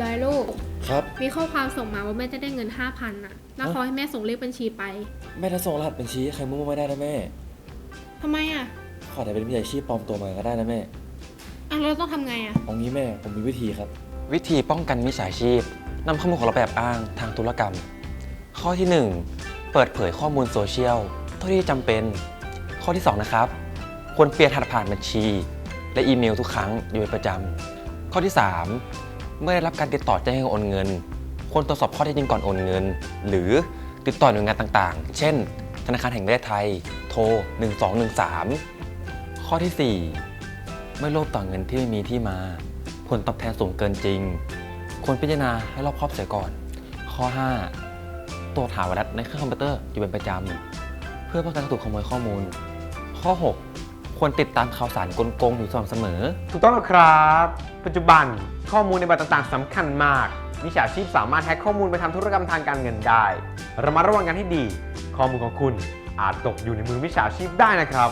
ได้ลูก ครับ มีข้อความส่งมาว่าแม่จะได้เงิน 5,000น่ะ แล้วฮะเขาให้แม่ส่งเลขบัญชีไป แม่ถ้าส่งรหัสบัญชีให้ใครมั่วไม่ได้นะแม่ ทำไมอะขอแต่เป็นมิจฉาชีพปลอมตัวมาก็ได้นะแม่อะเราต้องทำไงอะ เอางี้แม่ผมมีวิธีครับ วิธีป้องกันมิจฉาชีพนำข้อมูลของเราไปแอบอ้างทางธุรกรรม ข้อที่ 1 เปิดเผยข้อมูลโซเชียลเท่าที่จำเป็น ข้อที่ 2 นะครับ ควรเปลี่ยนรหัสผ่านบัญชี และอีเมลทุกครั้งอยู่เป็นประจำข้อที่ 3 เมื่อได้รับการติดต่อแจ้งให้โอนเงิน ควรตรวจสอบข้อเท็จจริงก่อนโอนเงิน หรือติดต่อหน่วยงานต่างๆ เช่น ธนาคารแห่งประเทศไทย โทร 1213 ข้อที่ 4 ไม่โลภต่อเงินที่ไม่มีที่มา ผลตอบแทนสูงเกินจริง ควรพิจารณาให้รอบคอบเสียก่อน ข้อ 5 ตรวจหาไวรัสในเครื่องคอมพิวเตอร์อยู่เป็นประจำเพื่อป้องกันการถูกขโมยข้อมูล ข้อ 6 ควรติดตามข่าวสารกลโกงอยู่สม่ำเสมอ ถูกต้องแล้วครับ ปัจจุบันข้อมูลในบัตรต่างๆสำคัญมากมิจฉาชีพสามารถแฮ็กข้อมูลไปทำธุรกรรมทางการเงินได้ระมัดระวังกันให้ดี ข้อมูลของคุณอาจตกอยู่ในมือมิจฉาชีพได้นะครับ